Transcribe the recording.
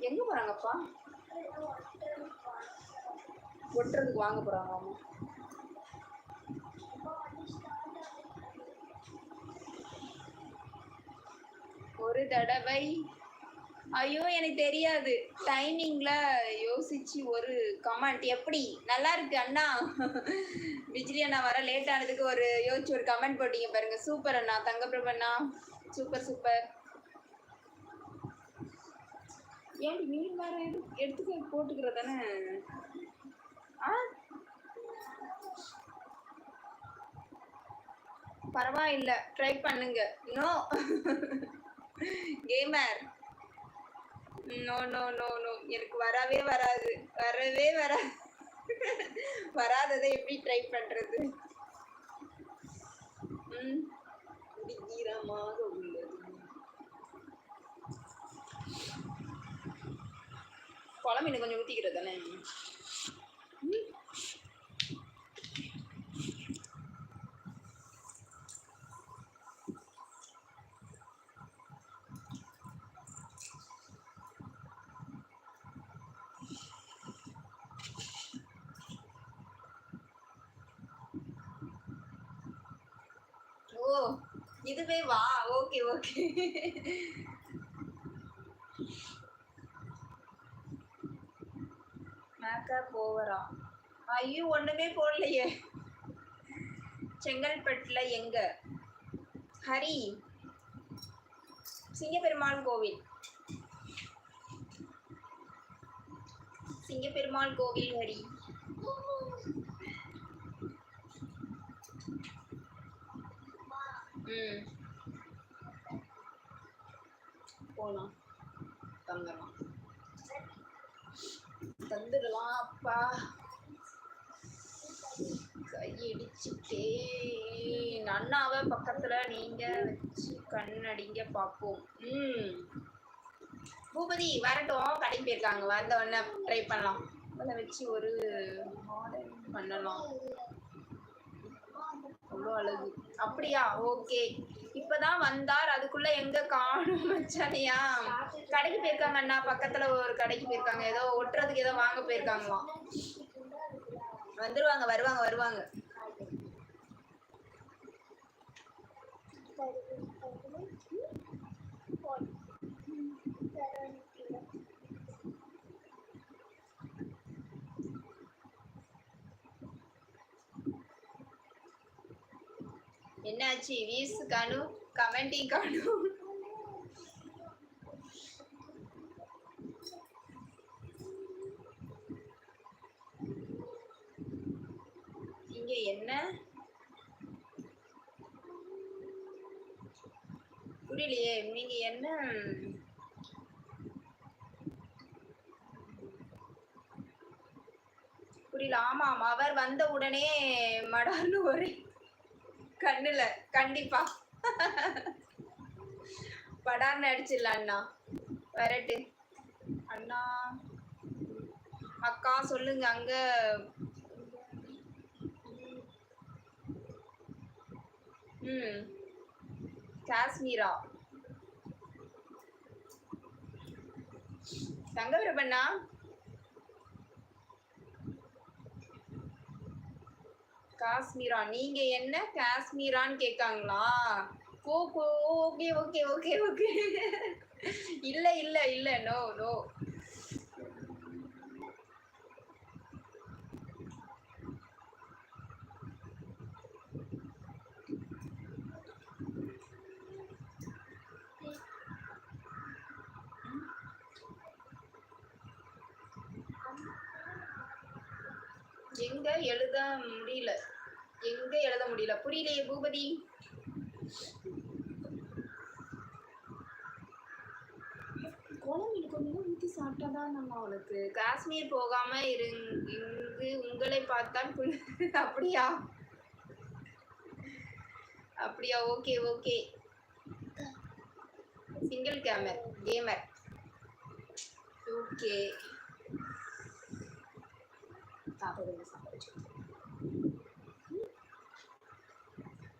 எங்க போறாங்கப்பா? ஒட்டுறதுக்கு வாங்க போறாங்க அம்மா ஒரு தடவை ஐயோ எனக்கு தெரியாது. டைமிங்ல யோசிச்சு ஒரு கமெண்ட் எப்படி? நல்லா இருக்கு அண்ணா. பிஜ்லி அண்ணா வர லேட் ஆனதுக்கு ஒரு யோசிச்சு ஒரு கமெண்ட் போட்டீங்க பாருங்க. சூப்பர் அண்ணா. தங்கப்பிரபு அண்ணா. சூப்பர் சூப்பர் ஏன் நீ வேற எடுத்துக்க போட்டுக்கிற தானே? ஆ? பரவாயில்ல. ட்ரை பண்ணுங்க. No gamer no no no no எனக்கு வரவே வராது. வரவே வராது. வராததை எப்படி ட்ரை பண்றது? ம். ஈரமாக உள்ளது. குழம்பு இன்னும் கொஞ்சம் ஊற்றிக்கிறது தானே ம். ஓ இதுவே வா. ஓகே ஓகே மேக்கப் ஓவரா ஐயோ ஒண்ணுமே போடலையே. செங்கல்பட்டுல எங்க? ஹரி சிங்கப்பெருமாள் கோவில். சிங்கப்பெருமாள் கோவில் ஹரி. ம். போலாம். தந்துடலாம். தந்துடலாம் அப்பா கையடிச்சுட்டே அண்ணாவை பக்கத்துல நீங்க வச்சு கண்ணடிங்க பார்ப்போம் ம். பூபதி வரட்டும். கடைக்கு போயிருக்காங்க. வந்த உடனே ட்ரை பண்ணலாம். அதை வச்சு ஒரு மாடல் பண்ணலாம். அவ்வளோ அழகு. அப்படியா? ஓகே. இப்பதான் வந்தார். அதுக்குள்ள எங்க காணும் மச்சானியா? கடைக்கு போயிருக்காங்க அண்ணா. பக்கத்துல ஒரு கடைக்கு போயிருக்காங்க. ஏதோ ஒட்டுறதுக்கு ஏதோ வாங்க போயிருக்காங்களாம். வந்துருவாங்க வருவாங்க வருவாங்க. என்னாச்சு? வீஸ் காணும் கமெண்டிங் காணும் இங்க என்ன? புரியலையே நீங்க என்ன? புரியல ஆமாம் அவர் வந்த உடனே மடார்னு ஒரு கண்ணுல கண்டிப்பா. படார்னு அடிச்சிடலாம் அண்ணா. வரட்டு. அண்ணா அக்கா சொல்லுங்க அங்க. ம். காஷ்மீரா? தங்கவரப்பண்ணா காஷ்மீரா? நீங்க என்ன காஷ்மீரான்னு கேட்காங்களா ஓகே ஓகே ஓகே ஓகே. இல்ல இல்ல இல்ல நோ நோ எங்க எழுத முடியல? எங்க எழுத முடியல? புரியலையே பூபதி? குழம்பு கொஞ்சம் ஊற்றி சாப்பிட்டாதான் நம்ம அவனுக்கு காஷ்மீர் போகாம இருங் இங்கு உங்களை பார்த்தால் புரி- அப்படியா? அப்படியா? Okay okay. Single gamer gamer okay 大会的一个小杯